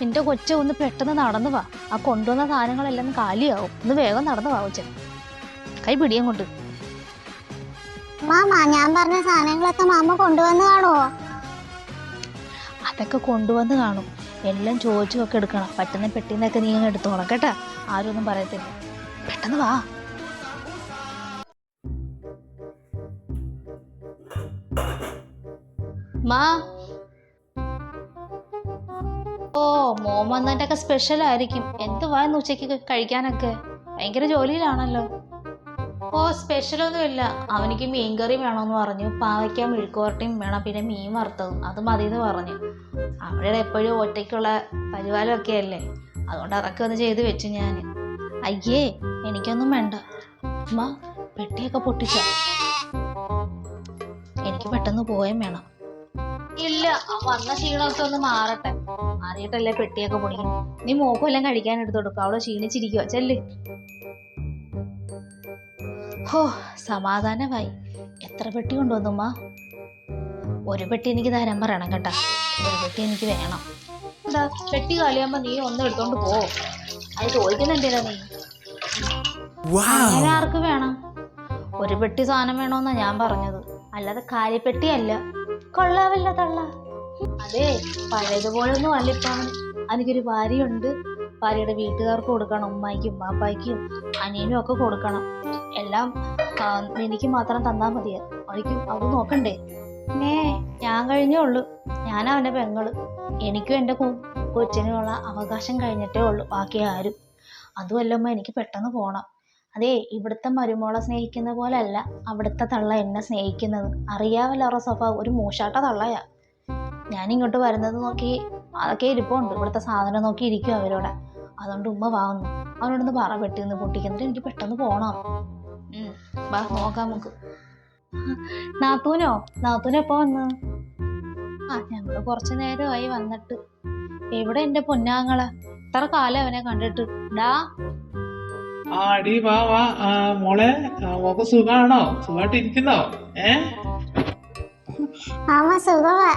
നിന്റെ കൊച്ചു ഒന്ന് പെട്ടെന്ന് നടന്നു വാ. ആ കൊണ്ടുവന്ന സാധനങ്ങളെല്ലാം കാലിയാവും. ഒന്ന് വേഗം നടന്നു വാ കൊച്ചൻ കൈ പിടിയും കൊണ്ട് മാമ ഞാൻ പറഞ്ഞ സാധനങ്ങളൊക്കെ മാമ കൊണ്ടുവന്ന് കാണുമോ അതൊക്കെ കൊണ്ടുവന്ന് കാണും. എല്ലാം ചോദിച്ചു ഒക്കെ എടുക്കണം. പറ്റുന്ന പെട്ടിന്നൊക്കെ നീ അങ്ങ് എടുത്തോളാം കേട്ടാ. ആരും ഒന്നും പറയത്തില്ല. പെട്ടെന്ന് വാ. മാ ഓ മോൻ വന്നിട്ടൊക്കെ സ്പെഷ്യൽ ആയിരിക്കും. എന്തുവാ ഇന്ന് ഉച്ചയ്ക്ക് കഴിക്കാനൊക്കെ? ഭയങ്കര ജോലിയിലാണല്ലോ. ഓ സ്പെഷ്യലൊന്നും ഇല്ല അവനിക്ക് മീൻകറി വേണമെന്ന് പറഞ്ഞു. പാവയ്ക്ക മെഴുക്കുവരട്ടിയും വേണം. പിന്നെ മീൻ വറുത്തതും. അത് മതി എന്ന് പറഞ്ഞു. അവിടെ എപ്പോഴും ഒറ്റയ്ക്കുള്ള പരിപാലമൊക്കെ അല്ലേ? അതുകൊണ്ട് അതൊക്കെ ഒന്ന് ചെയ്ത് വെച്ചു ഞാൻ. അയ്യേ എനിക്കൊന്നും വേണ്ട. അമ്മ പെട്ടിയൊക്കെ പൊട്ടിച്ച? എനിക്ക് പെട്ടെന്ന് പോയും വേണം. ഇല്ല വന്ന ക്ഷീണമൊക്കെ ഒന്ന് മാറട്ടെ. മാറിയിട്ടല്ലേ പെട്ടിയൊക്കെ പൊടിക്കും നീ മോക്കും എല്ലാം കഴിക്കാൻ എടുത്തു കൊടുക്കും. അവളെ ക്ഷീണിച്ചിരിക്കുക ചെല്ല്. ഹോ സമാധാനമായി. എത്ര പെട്ടി കൊണ്ടുവന്നുമ്മ ഒരു പെട്ടി എനിക്ക് തരാൻ പറയണം കേട്ടാ. ഒരു പെട്ടി എനിക്ക് വേണം. എന്താ പെട്ടി കാലിയാകുമ്പോ നീ ഒന്നും എടുത്തോണ്ട് പോ. അത് ചോദിക്കുന്നുണ്ടല്ലോ നീ. അങ്ങനെ ആർക്ക് വേണം? ഒരു പെട്ടി സാധനം വേണോന്നാ ഞാൻ പറഞ്ഞത്. അല്ലാതെ കാലിപ്പെട്ടിയല്ല. കൊള്ളാവില്ല തള്ള. അതെ പഴയതുപോലൊന്നും അല്ല. ഇപ്പം എനിക്കൊരു ഭാര്യയുണ്ട്. ഭാര്യയുടെ വീട്ടുകാർക്ക് കൊടുക്കണം. ഉമ്മായിക്കും ബാപ്പായ്ക്കും അനിയനും ഒക്കെ കൊടുക്കണം. എല്ലാം എനിക്ക് മാത്രം തന്നാ മതിയാ. അവയ്ക്കും അത് നോക്കണ്ടേ? ഏ ഞാൻ കഴിഞ്ഞേ ഉള്ളൂ. ഞാൻ അവന്റെ പെങ്ങൾ. എനിക്കും എന്റെ കൊച്ചിനുള്ള അവകാശം കഴിഞ്ഞിട്ടേ ഉള്ളൂ. ബാക്കി ആരും. അതുമല്ലമ്മ എനിക്ക് പെട്ടെന്ന് പോണം. അതേ ഇവിടുത്തെ മരുമോളെ സ്നേഹിക്കുന്ന പോലെ അല്ല അവിടുത്തെ തള്ള എന്നെ സ്നേഹിക്കുന്നത്. അറിയാവല്ലോ അവരുടെ സ്വഭാവം. ഒരു മൂശാട്ട തള്ളയാ. ഞാൻ ഇങ്ങോട്ട് വരുന്നത് നോക്കി അതൊക്കെ ഇരിപ്പുണ്ട്. ഇവിടുത്തെ സാധനം നോക്കി ഇരിക്കും അവരോടെ. അതുകൊണ്ട് ഉമ്മ വാങ്ങുന്നു അവനോടൊന്ന് പറ വെട്ടിന്ന് പൊട്ടിക്കുന്നിട്ട് എനിക്ക് പെട്ടെന്ന് പോണം. വാ നോക്കാം നമുക്ക്. നാത്തൂനോ? നാത്തൂന് എപ്പോ വന്ന്? ആ ഞങ്ങൾ കുറച്ചു നേരമായി വന്നിട്ട്. എവിടെ എന്റെ പൊന്നാങ്ങളെ? ഇത്ര കാലം അവനെ കണ്ടിട്ട്. ഡാ. ആടി വാ വാ. മോളെ സുഖാണോ? സുഖമായിട്ട് ഇരിക്കുന്നോ ഏ? മാമ സുഖമാ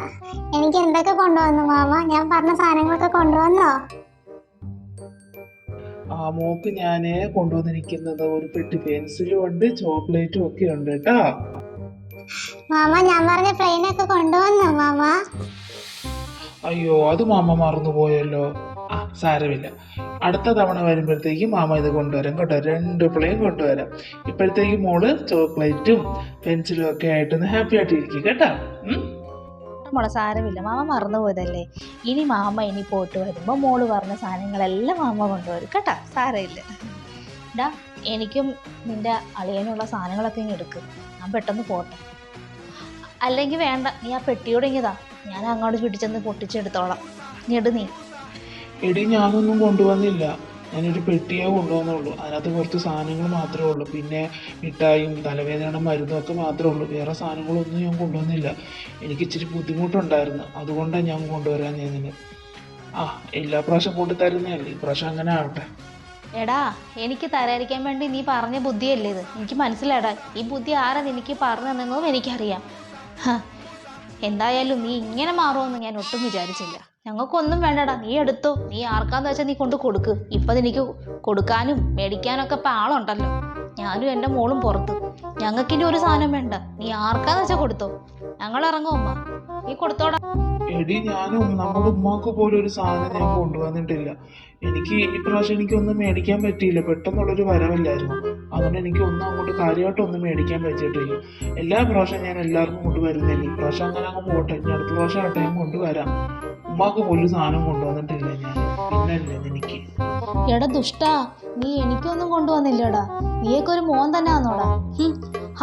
എനിക്ക് എന്തൊക്കെ കൊണ്ടുവന്നു മാമ? ഞാൻ പറഞ്ഞ സാധനങ്ങളൊക്കെ കൊണ്ടുവന്നോ? ആ മോക്ക് ഞാൻ കൊണ്ടുവന്നിരിക്കുന്നത് ഒരു പെട്ടി പെൻസിലും ഉണ്ട് ചോക്ലേറ്റും ഒക്കെ ഉണ്ട് കേട്ടോ. മാമ ഞാൻ പറഞ്ഞ പ്ലെയിനൊക്കെ കൊണ്ടുവന്നോ മാമ? അയ്യോ അത് മാമ മറന്നുപോയല്ലോ. സാരമില്ല. അടുത്ത തവണ വരുമ്പോഴത്തേക്കും മാമ ഇത് കൊണ്ടുവരാം കേട്ടോ. രണ്ട് പിള്ളേയും കൊണ്ടുവരാം. ഇപ്പോഴത്തേക്കും മോൾ ചോക്ലേറ്റും പെൻസിലും ഒക്കെ ആയിട്ടൊന്ന് ഹാപ്പി ആയിട്ട് ഇരിക്കും കേട്ടോ? മോളെ സാരമില്ല. മാമ മറന്നു പോയതല്ലേ? ഇനി മാമ ഇനി പോയിട്ട് വരുമ്പോൾ മോൾ പറഞ്ഞ സാധനങ്ങളെല്ലാം മാമ കൊണ്ടുവരും കേട്ടോ. സാരമില്ല. ഡാ എനിക്കും നിന്റെ അളിയനുള്ള സാധനങ്ങളൊക്കെ ഇനി എടുക്കും. ഞാൻ പെട്ടെന്ന് പോട്ടെ. അല്ലെങ്കിൽ വേണ്ട നീ ആ പെട്ടിയോടെ ഇങ്ങിതാ ഞാൻ അങ്ങോട്ട് പിടിച്ചെന്ന് പൊട്ടിച്ചെടുത്തോളാം. നീ നീ. എടി ഞാനൊന്നും കൊണ്ടുവന്നില്ല. ഞാനൊരു പെട്ടിയേ കൊണ്ടുവന്നുള്ളൂ. അതിനകത്ത് കുറച്ച് സാധനങ്ങൾ മാത്രമേ ഉള്ളൂ. പിന്നെ മിഠായും തലവേദനയുടെ മരുന്നും ഒക്കെ മാത്രമേ ഉള്ളൂ. വേറെ സാധനങ്ങളൊന്നും ഞാൻ കൊണ്ടുവന്നില്ല. എനിക്ക് ഇച്ചിരി ബുദ്ധിമുട്ടുണ്ടായിരുന്നു. അതുകൊണ്ടാണ് ഞാൻ കൊണ്ടുവരാൻ ഞാൻ ആ എല്ലാ പ്രാവശ്യം കൊണ്ടു ഈ പ്രാവശ്യം അങ്ങനെ ആവട്ടെ. എടാ എനിക്ക് തരാതിരിക്കാൻ വേണ്ടി നീ പറഞ്ഞ ബുദ്ധിയല്ലേ ഇത്? എനിക്ക് മനസ്സിലാടാ ഈ ബുദ്ധി ആരാ നിനക്ക് പറഞ്ഞു തന്നെന്നും എനിക്കറിയാം എന്തായാലും നീ ഇങ്ങനെ മാറുമെന്ന് ഞാൻ ഒട്ടും വിചാരിച്ചില്ല. ഞങ്ങൾക്കൊന്നും വേണ്ടടാ. നീ എടുത്തോ. നീ ആർക്കാന്ന് വെച്ചാൽ നീ കൊണ്ട് കൊടുക്ക്. ഇപ്പൊ നിനക്ക് കൊടുക്കാനും മേടിക്കാനൊക്കെ ഇപ്പൊ ആളുണ്ടല്ലോ. ഞാനും എന്റെ മോളും പുറത്ത്. ഇനി ഒരു സാധനം വേണ്ട. നീ ആർക്കാന്ന് വെച്ചാൽ കൊടുത്തോ. ഞങ്ങൾ ഇറങ്ങും ഉമ്മ. നീ കൊടുത്തോടാ. എടി ഞാനും നമ്മുടെ ഉമ്മാക്ക് പോലും ഒരു സാധനം ഞാൻ കൊണ്ടുവന്നിട്ടില്ല. എനിക്ക് ഈ പ്രാവശ്യം എനിക്കൊന്നും മേടിക്കാൻ പറ്റിയില്ല. പെട്ടെന്നുള്ളൊരു വരവല്ലായിരുന്നു. അതുകൊണ്ട് എനിക്ക് ഒന്നും അങ്ങോട്ട് കാര്യമായിട്ടൊന്നും മേടിക്കാൻ പറ്റിയിട്ടില്ല. എല്ലാ പ്രാവശ്യം ഞാൻ എല്ലാവർക്കും കൊണ്ടുവരുന്നില്ല. ഈ പ്രാവശ്യം അങ്ങനെ അങ്ങ് പോട്ടെ. ഇനി അടുത്ത പ്രാവശ്യം ആട്ടെ ഞാൻ കൊണ്ടുവരാം ഉമ്മാക്ക് പോലും സാധനം കൊണ്ടുവന്നിട്ടില്ല ഞാൻ. പിന്നല്ലേ എനിക്ക്. എടാ ദുഷ്ടാ നീ എനിക്കൊന്നും കൊണ്ടുവന്നില്ലടാ. നീയൊക്കെ ഒരു മോൻ തന്നെ ആന്നോടാ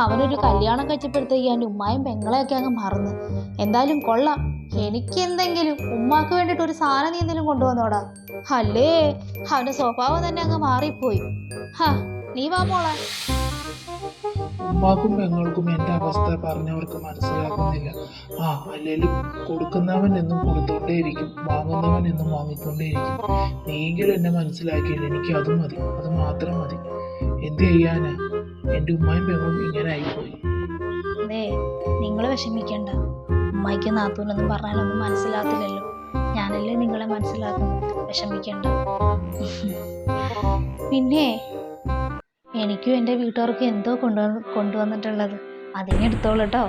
അവനൊരു കല്യാണം കഴിച്ചപ്പോഴത്തേക്ക് എന്റെ ഉമ്മായും പെങ്ങളെയൊക്കെ അങ്ങ് മറന്ന്. എന്തായാലും കൊള്ളാം. എനിക്ക് എന്തെങ്കിലും ഉമ്മാക്ക് വേണ്ടിട്ട് ഒരു സാധനം നീ എന്തെങ്കിലും കൊണ്ടുവന്നോടാ. അല്ലേ അവന്റെ സ്വഭാവം തന്നെ അങ്ങ് മാറിപ്പോയി. ഹാ നീ വാ മോളെ. ഉമ്മാക്കും പെങ്ങൾക്കും എന്റെ അവസ്ഥ പറഞ്ഞവർക്ക് മനസ്സിലാക്കുന്നില്ല ആ അല്ലെങ്കിലും കൊടുക്കുന്നവൻ എന്നും കൊടുത്തോണ്ടേയിരിക്കും വാങ്ങുന്നവൻ എന്നും വാങ്ങിക്കൊണ്ടേയിരിക്കും. നീയെങ്കിലും എന്നെ മനസ്സിലാക്കിയില്ല എനിക്ക് അത് മതി അത് മാത്രം മതി. എന്ത് ചെയ്യാനാ? എന്റെ ഉമ്മയും പെങ്ങളും ഇങ്ങനെ ആയിപ്പോയി. അതെ നിങ്ങൾ വിഷമിക്കണ്ട. ഉമ്മയ്ക്ക് നാത്തൂനൊന്നും പറഞ്ഞാലൊന്നും മനസ്സിലാകത്തില്ലല്ലോ. ഞാനല്ലേ നിങ്ങളെ മനസ്സിലാക്കുന്നു വിഷമിക്കണ്ട. പിന്നെ എനിക്കും എന്റെ വീട്ടുകാർക്കും എന്തോ കൊണ്ടു കൊണ്ടുവന്നിട്ടുള്ളത്. അതിനെ എടുത്തോളൂ കേട്ടോ